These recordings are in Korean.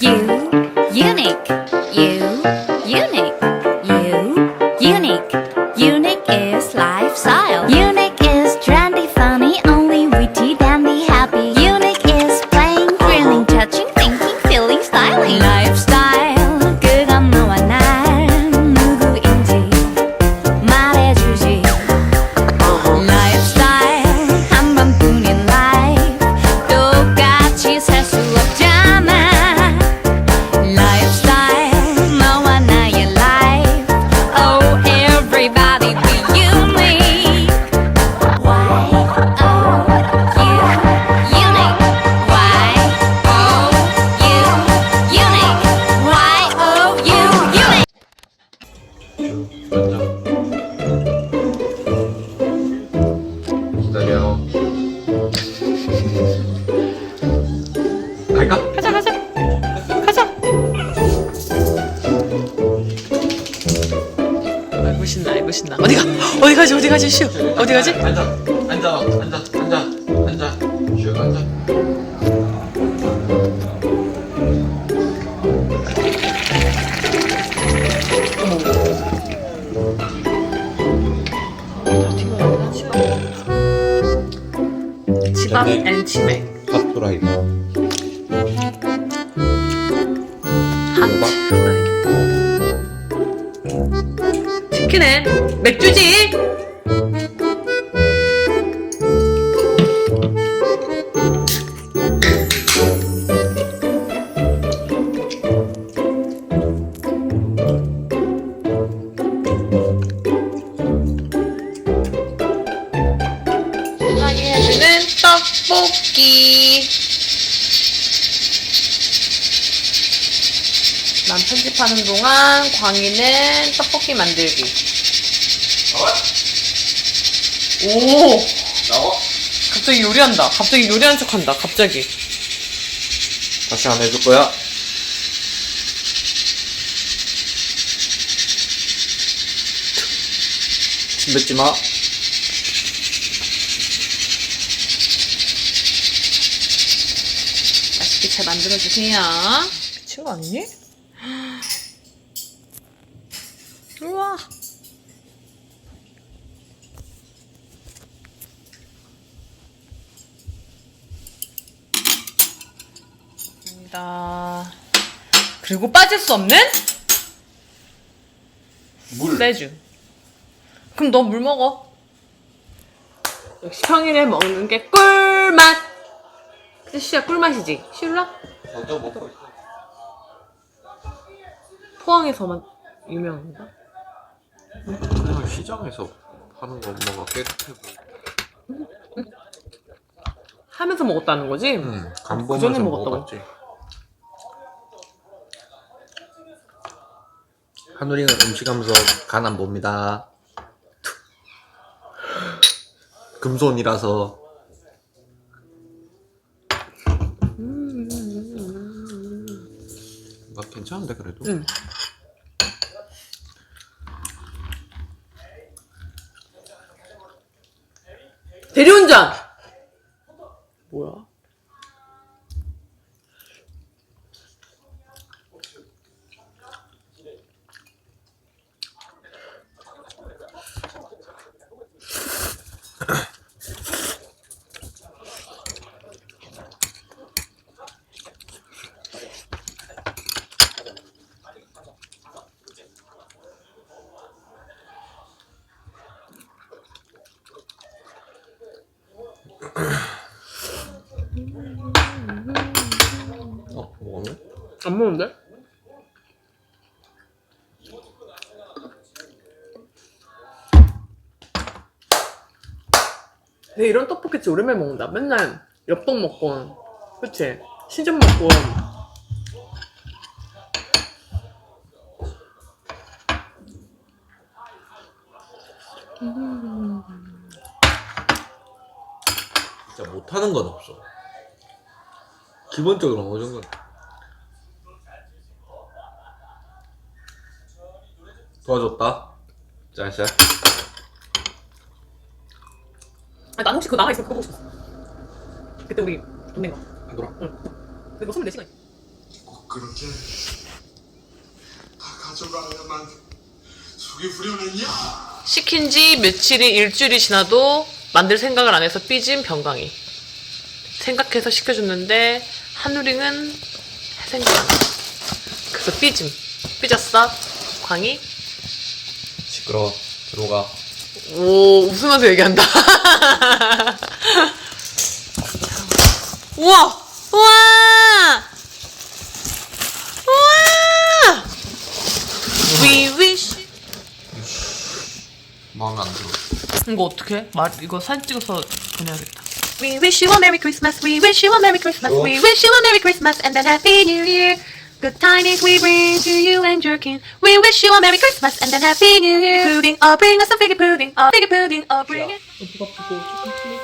You, unique. You, unique. 어디 가지? 슈 어디 가지 난 편집하는 동안 광희는 떡볶이 만들기 나와. 오 나와. 갑자기 요리한다 갑자기 요리한 척한다 갑자기 다시 안 해줄 거야. 침 뱉지 마. 맛있게 잘 만들어주세요 미친 거 아니니? 우와 입니다 그리고 빠질 수 없는 물. 세주 그럼 너 물 먹어 역시 평일에 먹는 게 꿀맛 그치 시야 꿀맛이지 시울라? 먼저 먹고 있어. 포항에서만 유명한가? 그냥 시장에서 파는 거 엄마가 깨끗해. 하면서 먹었다는 거지? 응. 그 간보면서 전에 먹었다고? 먹어봤지. 한우리는 음식하면서 간 안 봅니다. 금손이라서. 나 괜찮은데 그래도. 응. 대리운전! 뭐야? 어, 먹었네? 안 먹는데? 내 이런 떡볶이 오랜만에 먹는다. 맨날 엽떡 먹고, 그치? 시전 먹고. 진짜 못하는 건 없어. 기본적으로 어느 정도. 도와줬다. 짜샤. 아, 난 혹시 그거 남아있으면 그거 보고 싶었어. 그때 우리 돈 낸 거. 안 돌아. 근데 그거 24시간. 그렇게 다 가져가야만 속이 후련했냐? 시킨 지 며칠이 일주일이 지나도 만들 생각을 안 해서 삐진 병광이. 생각해서 시켜줬는데 한우링은 생각 안 해. 그래서 삐짐. 삐졌어? 광이? 시끄러워 들어가 오, 웃으면서 얘기한다. 우와! 우와! 우와! We wish. 마음에 안 들어 이거 어떻게? 말 이거 사진 찍어서 보내야겠다. We wish you a Merry Christmas. We wish you a Merry Christmas. We wish you a Merry Christmas and a Happy New Year. Good tidings we bring to you and your kin. We wish you a Merry Christmas and a Happy New Year. Pudding, oh bring us some figgy pudding, oh figgy pudding, oh bring it.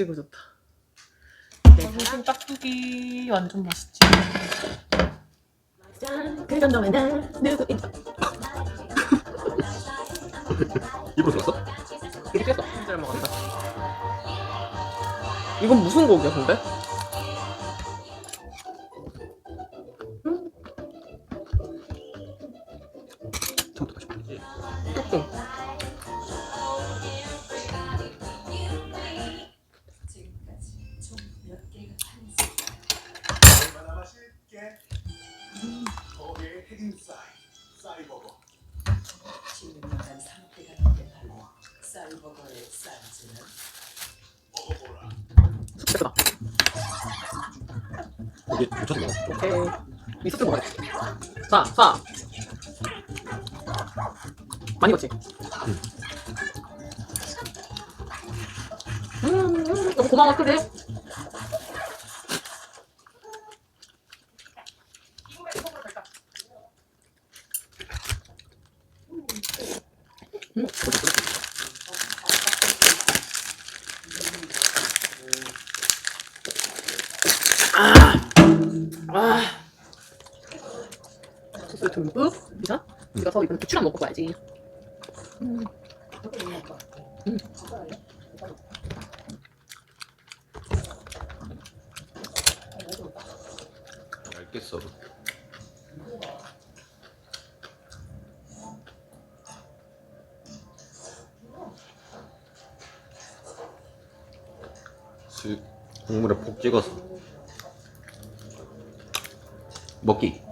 완전 찌그러졌다. 무슨 깍두기 완전 맛있지. 그 정도면 난 누구 입으로 들었어? 이렇게 해서 잘 먹었다. 이건 무슨 고기야, 근데? 거기에 흰쌀 쌀버거 진득한 상태가 되게 발로 쌀버거의 쌀지는 먹어보라 됐다. 붙여서 먹어 오케이. 이 소스 먹어야 돼. 자, 자. 많이 익었지? 음, 음, 너무 고마워, 그래. 아. 소스 듬뿍. 그죠? 부추랑 먹고 가야지. 알겠어 슥 국물에 폭 찍어서 먹기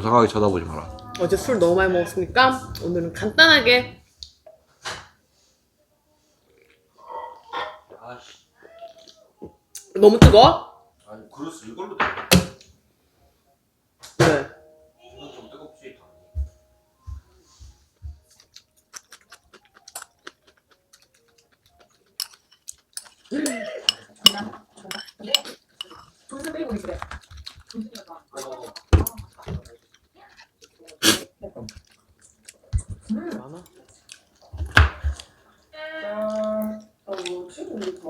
요상하게 쳐다보지 마라. 어제 술 너무 많이 먹었으니까 오늘은 간단하게. 너무 뜨거워? 아니 그릇을 이걸로 네. 좀 뜨겁지 많아.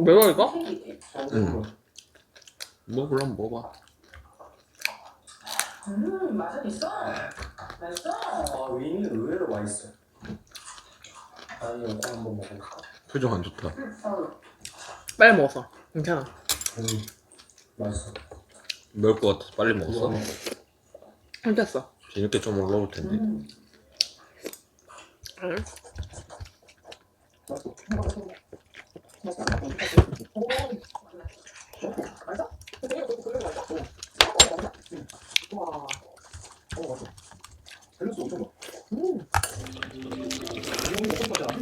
매워 이거? 응 먹으려면 먹어봐 음 맛은 있어 맛있어 아, 위는 의외로 맛있어. 아니, 이거 한번 먹어볼까? 표정 안 좋다 빨리 먹었어. 괜찮아. 음, 맛있어. 먹을 것 같아서 빨리 먹었어. 힘들었어. 뒤늦게 좀 올라올 텐데.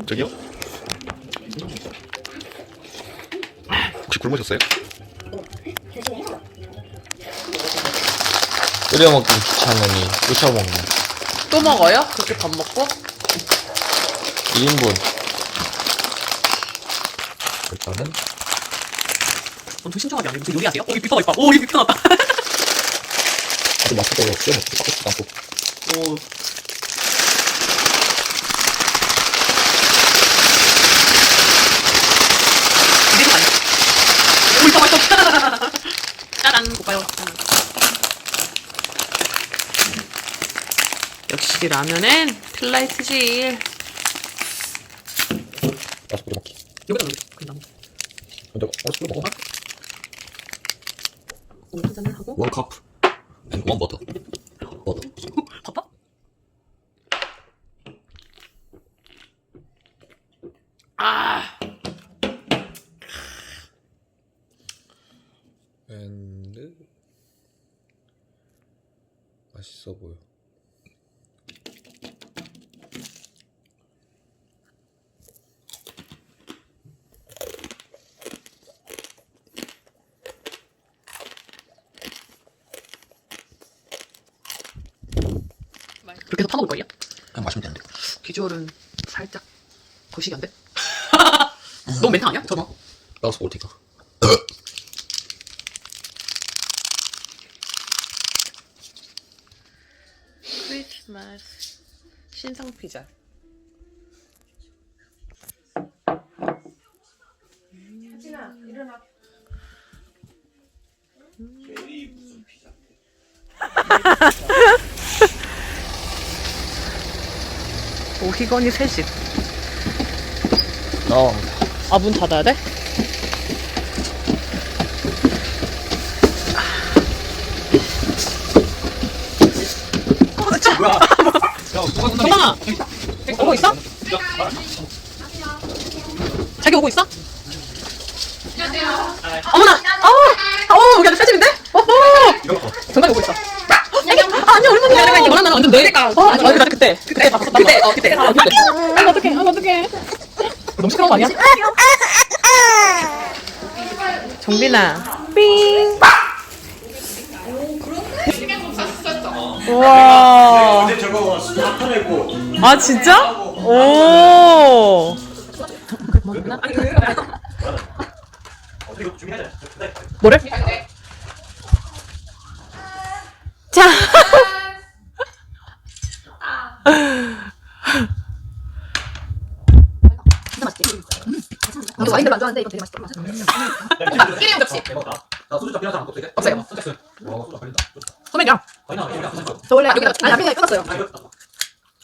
저기요? 혹시 굶으셨어요? 끓여 먹기 귀찮으니 부쳐 먹는. 또 먹어요? 그렇게 밥 먹고? 2인분. 일단은 엄청 신중하게 하네. 무슨 요리하세요? 오, 이 뷔퍼가 있다. 오, 이 뷔퍼 나왔다. 맛있게 씹어 먹고 빡빡지도 않고 오. 이래서 많이. 오, 이거 맛있어. 짜란, 볶아요. 역시 라면엔 필라이트지. 다섯 개 먹기 여기다 넣어. 그냥 근데 때 먹어 오, 한 잔을 하고. 원카 프 앤원 버터 버터 봐봐. 아. 앤드 맛있어 보여. 그렇게 해서 파먹을 거예요? 그냥 마시면 되는데 비주얼은 살짝 거시기한데? 너무 멘트 아니야? 저거. 먹을 테니까 크리스마스 신상 피자. 오희건이 새집. 어. 아, 문 닫아야 돼? 정방아! 오고 있어? 자기 오고 있어? 어머나! 어! 어, 우리 아들 새집인데? 어허! 정방이 오고 있어. 이게 원하는 완전 내. 어, 아니, 나 그때. 그때 봤었단 그때, 어, 그때. 아, 그때. 아, 어떡해, 아, 어떡해. 너무 시끄러운 거 아니야? 정빈아. 삥. 우와. 근데 저거 나타내고 아, 진짜? 오. 뭐래? 자. 나도 와인을 안 좋아하는데 이거 되게 맛있다. 일회용 접시 나 소주 잡히는 사람 없어 이제? 없어요. 소주 와 소주 잡힌다 소맥이야. 거의 나 이제 소주 저 원래 여기다 아니 앞에 끊었어요.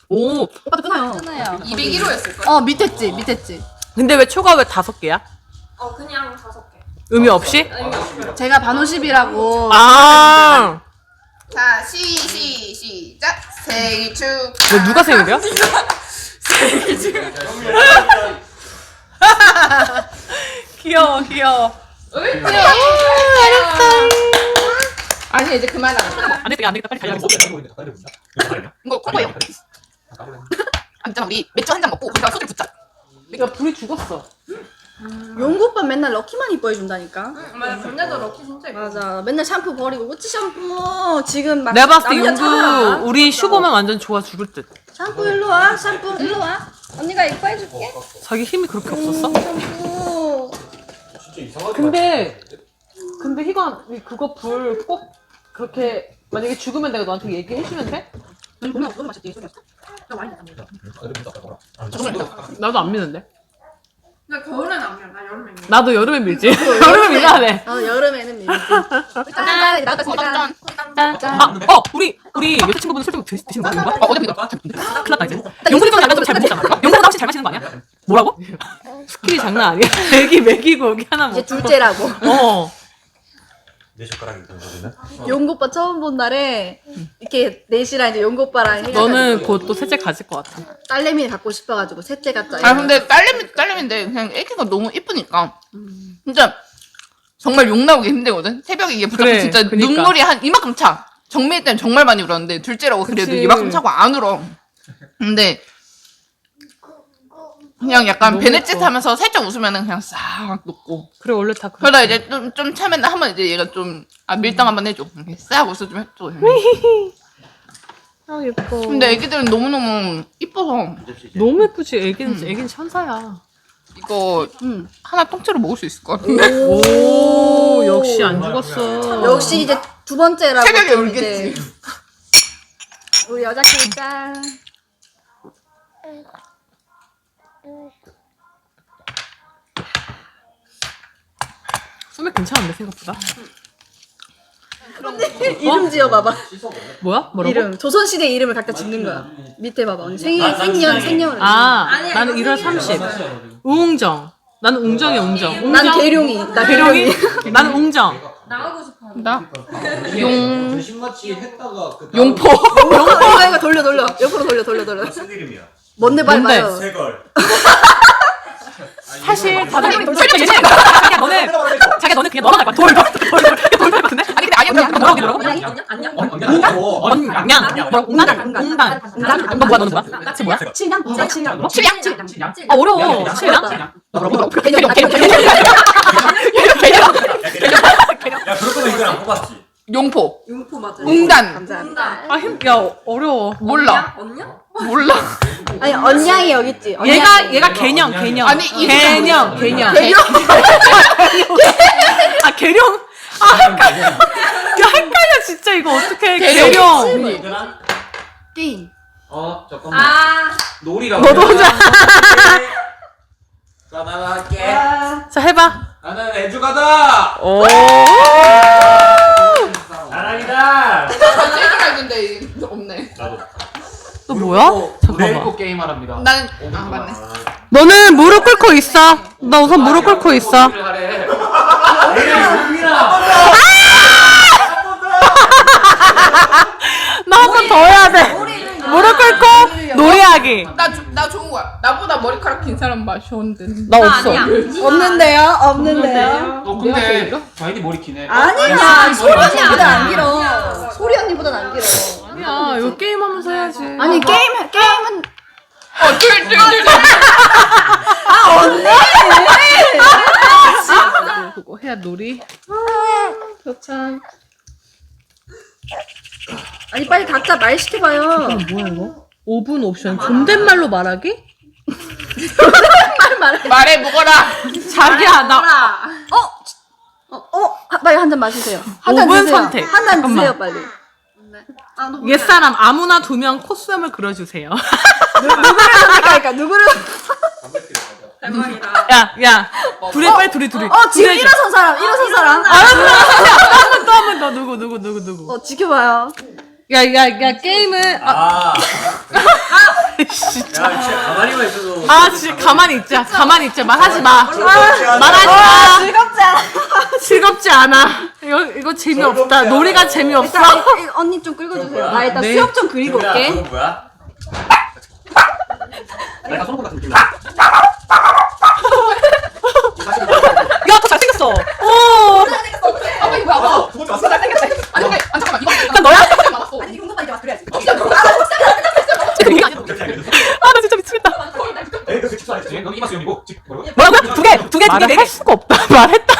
오. 오빠도 끊어요. 끊어요. 201호였을 걸. 어 밑에 지 밑에 지 근데 왜 초가 왜 다섯 개야? 어 그냥 다섯 개. 의미 없이? 제가 반오십이라고 아. 자, 시, 시, 시작. 생일 축. 너 누가 생일이야? 귀여워, 귀여워. 아니 이제 그만하자. 안 되겠다, 안 되겠다. 빨리 달려야겠어. 이거 콩고예요. 아, 있잖아 우리 맥주 한 잔 먹고 우리가 소주 붓자. 그러니까 불이 죽었어. 용구 오빠 맨날 럭키만 이뻐해 준다니까 맞아, 전자도 럭키 진짜 이거. 맞아 맨날 샴푸 버리고 우찌 샴푸 지금 막 내가 봤을 때 남자 찾아라. 용구 우리 슈보면 완전 좋아 죽을 듯. 샴푸 일로 와 샴푸 일로 와 언니가 이뻐해 줄게 자기 힘이 그렇게 없었어? 샴푸 진짜 이상하게 근데 근데 희건 그거 불 꼭 그렇게 만약에 죽으면 내가 너한테 얘기해주면 돼? 너무 너무 맛있지 소리였어. 나 와인 안 먹어. 나도 안 미는데. 나 겨울엔 안 미워. 나 여름에 미워. 나도 여름에 밀지. 여름에 밀어야 돼. 어 여름에는 밀지 짠 나도 짠. 아, 어, 우리 우리 여자친구분은 술좀 드시는 거야? 어, 어제 믿어. 큰일 났다 이제. 좀 알려주면 잘 먹잖아. 용돈보다 확실히 잘 마시는 거 아니야? 뭐라고? 스킬이 장난 아니야. 맥이 맥이고 여기 하나 이제 먹고. 둘째라고 어. 내 젓가락이 있던 거기는? 용고빠 처음 본 날에 이렇게 넷이랑 이제 용고빠랑 해가지고 너는 곧 또 셋째 가질 것 같아. 딸내미 갖고 싶어가지고 셋째 갖자. 아 근데 딸내미 딸내미인데 그냥 애기가 너무 이쁘니까 진짜 정말 욕 나오기 힘들거든. 새벽에 이게 붙잡고 그래, 진짜 그니까. 눈물이 한 이만큼 차. 정밀 때는 정말 많이 울었는데 둘째라고 그래도 그치. 이만큼 차고 안 울어. 근데 그냥 약간 너무 베네짓 예뻐. 하면서 살짝 웃으면은 그냥 싹 녹고. 그래 원래 다 그래. 그러다 이제 좀, 좀 차면 한번 이제 얘가 좀, 아, 밀당 한번 해줘. 이렇게 싹 웃어주면 해줘. 아 예뻐. 근데 애기들은 너무너무 이뻐서 너무 예쁘지. 애기는 애기는 천사야. 이거 음. 하나 통째로 먹을 수 있을 것 같아. 오 역시 안 죽었어. 역시 이제 두 번째라고. 새벽에 좀 울겠지. 우리 여자끼리 짠. 소맥 괜찮은데 생각보다. 이름 지어봐봐. 뭐야? 뭐라고? 이름. 조선시대 이름을 각자 짓는 거야. 밑에 봐봐. 언니 생일, 생년, 생년을. 아 나는 1월 30. 우웅정. 나는 웅정이야 웅정. 웅정. 난 계룡이. 나 계룡이? 계룡이. 나는 웅정. 나? 용 조심같이 했다가 그 용포. 이거 이거 돌려 돌려. 옆으로 돌려 돌려 돌려. 무슨 이름이야? 뭔데 말 뭔데? 세걸. 사실 다들 솔직히 자기야 너는 자기야 너는 그냥 할 거야. 돌 돌, 돌, 돌, 돌, 돌 같은데? 아니, 근데 아니, 그냥 뭐라고? 어, 언양 뭐라고? 웅단 웅단 웅단 너 뭐야 너는 뭐야? 쟤 뭐야? 칠량 뭐야 칠량. 칠량? 아 어려워. 칠량? 뭐라고? 개념, 개념, 개념. 야 그럴 거면 이걸 안 뽑았지. 용포. 용포 맞아. 웅단. 감사합니다. 아 힘, 야 어려워. 몰라. 몰라. 아니 언양이 여기 있지. 언양. 얘가 얘가 개념 개념. 아니, 이 개념 개념. 개념. 아 개념. 아 헷갈려. 야 헷갈려 진짜 이거 어떡해. 개념. 개념. 얘들아. 게임. 어 잠깐만. 놀이가. 너도 혼자. 자 나는 할게. 자 해봐. 나는 애주가다. 오. 나랑이다. 얘기가 있는데 없네. 나도. 또 뭐야? 잠깐만. 게임 하랍니다. 나는, 아, 맞네. 너는 무릎 꿇고 있어. 나 우선 무릎 꿇고 있어. 하래. 나한 번 더 해야 돼. 무릎 꿇고 놀이하기. 나, 조- 나 좋은 거야. 나보다 머리카락 긴 사람 마셨는데. 나 없어. 없는데요? 없는데요? 어 근데 자이디 머리 기네. 아니야. 소리 언니보다 안 길어. 소리 언니보다 안 길어. 아니야, 이거 게임 하면서 해야지. 아니 게임 게임은 어, 둘, 둘, 둘. 그거 해야 놀이. 참. 아니 빨리 각자 말 시켜봐요. 뭐야 이거? 5분 옵션. 존댓말로 말하기? 말해, 먹어라. 자기야 나 어, 어, 하- 빨리 한 잔 마시세요. 한잔 5분 드세요. 선택. 한잔 잠깐만. 드 세요 빨리. 옛사람 아무나 두 명 코스염을 그려주세요. 그러니까 누구를? 야, 야, 둘이 빨리 둘이 둘이. 어 지금 둘이 해줘. 일어선 사람, 일어선 사람. 한번 또한번더 누구 누구 누구 누구. 어 지켜봐요. 야, 야, 야 게임은 아, 아. 야 진짜 가만히만 있어도. 아 진짜 가만히 있자. 가만히 있자. 말하지 마. 말하지 마. 즐겁지 않아. 즐겁지 않아. 이거 이거 재미없다. 놀이가 재미없어. 일단 이- 언니 좀 끌고주세요. 나 일단 네. 수업 좀 그리고 야, 올게. 그건 뭐야? 내가 손톱 같은 느낌 나. 야, 더 잘생겼어. 오, 아, 이거 뭐야? 어, 두 번째 왔어. 아니, 근데, 아, 잠깐만. 이거 나 너야? 맞았어. 아니 이거 빨리 그래야지. 아, 나 진짜 미치겠다. 에이 그 직수 안 했지. 너 이마 수염이고 직 뭐라고? 개. 할 수가 없다. 말했다.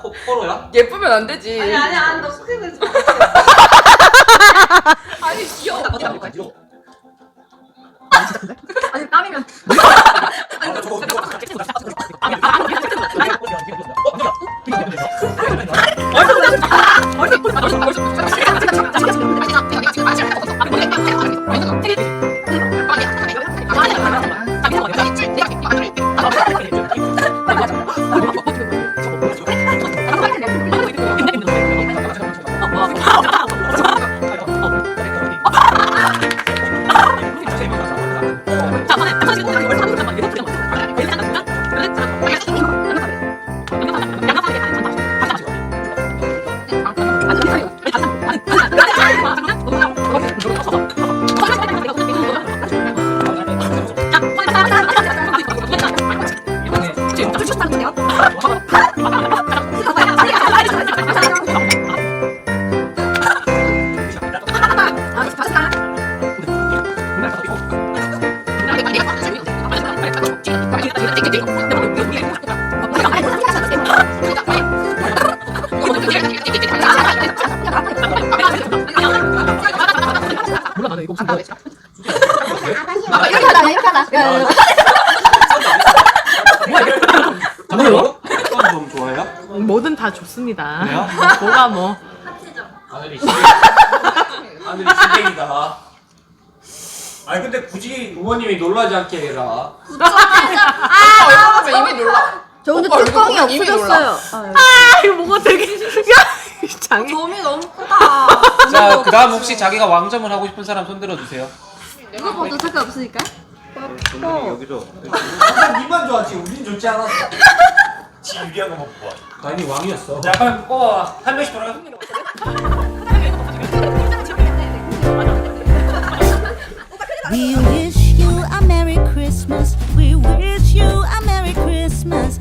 코 코로야? 예쁘면 안 되지. 아니 아니 너 크게 그러지 마. 아까 이렇게 하다, 이렇게 하다. 야, 야, 야. 뭐요? 썸 너무 좋아해요? 뭐든 다 좋습니다. 그래요? 뭐가 뭐. 하늘이 시댁 하늘이 시댁이다 아니 근데 굳이 부모님이 놀라지 않게 해라 아, 나 이미 놀라. 저 근데 오빠 얼굴 뚜껑이 보면 이미 없어졌어요. 아, 이거 뭐가 되게. 야, 장애. 점이 너무 크다. 아, 자 그다음 혹시 자기가 왕점을 하고 싶은 사람 손들어 주세요 이거 봐도 잠깐 없으니까. 여기도 니만 좋았지 우린 좋지 않았어 지 유리한 거못 봐. 아니 왕이었어 자 빨리 뽑아봐 한 명씩 돌아가 We wish you a Merry Christmas. We wish you a Merry Christmas.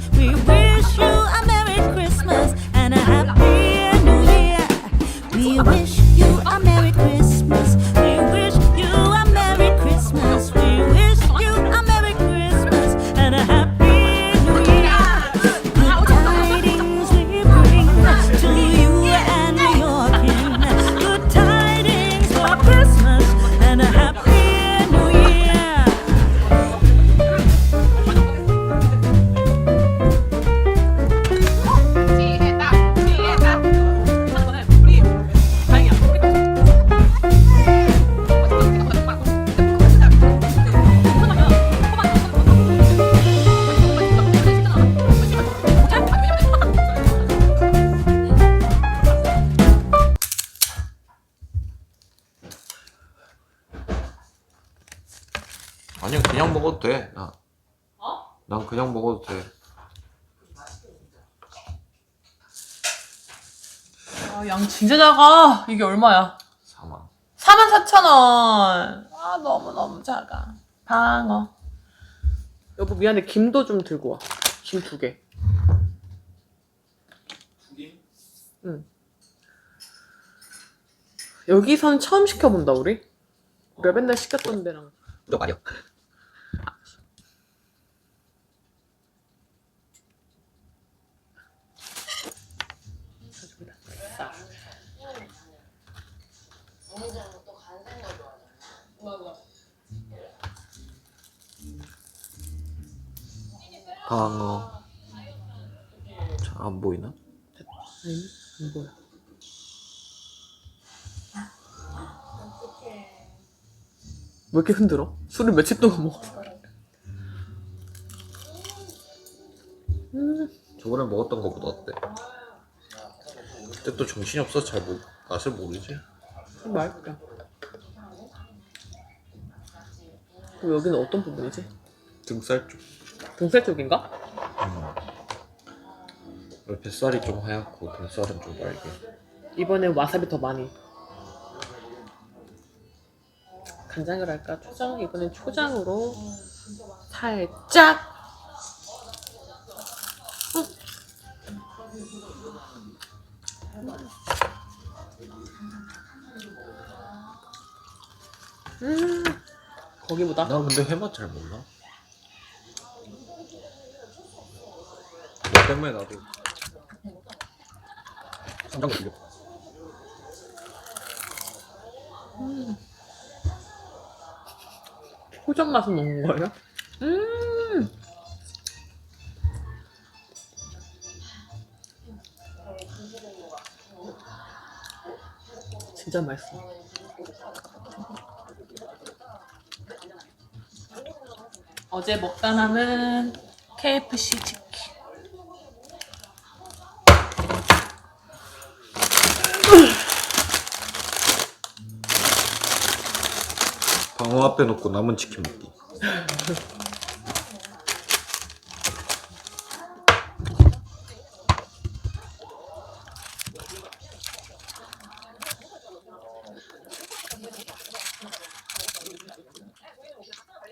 아니야 그냥 먹어도 돼. 나. 어? 난 그냥 먹어도 돼. 아, 양 진짜 작아. 이게 얼마야? 4만. 44,000원. 아, 너무너무 작아. 방어. 여보, 미안해. 김도 좀 들고 와. 김 두 개. 응. 여기선 처음 시켜본다, 우리? 우리가 맨날 시켰던 데랑. 너 아니야. 방어. 잘 안 보이나? 아니, 안 보여. 왜 이렇게 흔들어? 술을 며칠 동안 먹었어. 저번에 먹었던 거보다 어때? 그때 또 정신이 없어서 잘 모, 맛을 모르지. 맛있다. 그럼 여기는 어떤 부분이지? 등살 쪽. 등살 쪽인가? 뱃살이 좀 하얗고 등살은 좀 빨개. 이번엔 와사비 더 많이. 간장을 할까? 초장? 이번엔 초장으로 살짝. 음, 거기보다. 나 근데 회맛 잘 몰라. 때문에 나도 삼장 걸려. 초장 맛은 넣은 거예요? 음. 진짜 맛있어. 어제 먹다 남은 KFC 치킨. 방어 앞에 놓고 남은 치킨 먹기.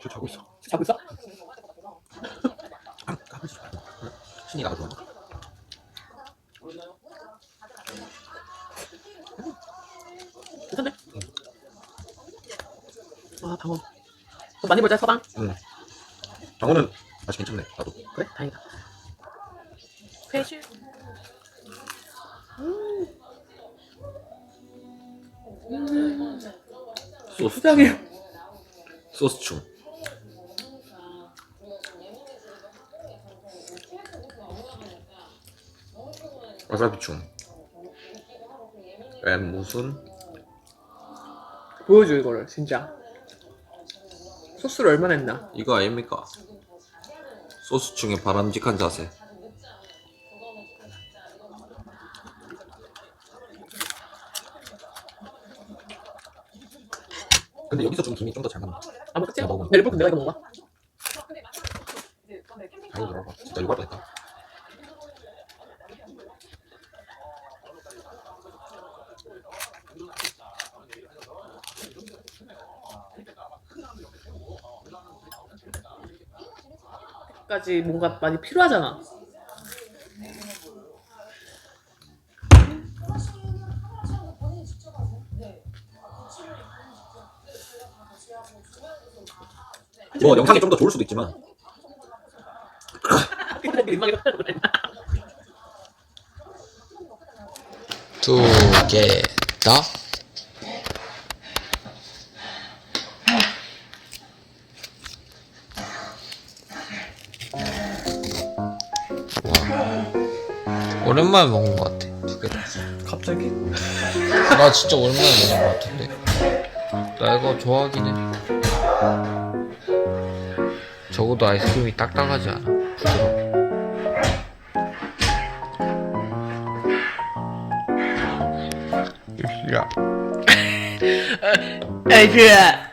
저 자고 있어. 자고 있어? 까불지 마. 신이가 아주 좋아. 괜찮네. 와, 방어. 더 많이 벌자, 서방. 방어는 맛이 괜찮네. 나도. 그래? 다행이다. 회주. 소스. 수장해요. 소스충. 와사비충. 웬 무슨? 보여줘 이거를 진짜. 소스를 얼마나 했나? 이거 아닙니까? 소스 중에 바람직한 자세. 근데 여기서 좀 김이 좀 더 잘 맞나? 아 먹겠지? 야, 먹어. 내일 볶음 내가 이거 먹어. 들어가 진짜 욕할 뻔했다 까지 뭔가 많이 필요하잖아. 뭐 영상이 좀 더 좋을 수도 있지만 민망해 그랬나? 두개 더. 오랜만에 먹은 것 같아. 두 개 다. 갑자기? 나 진짜 오랜만에 먹은 것 같은데. 나 이거 좋아하긴 해. 적어도 아이스크림이 딱딱하지 않아. 부드러워. 야. 그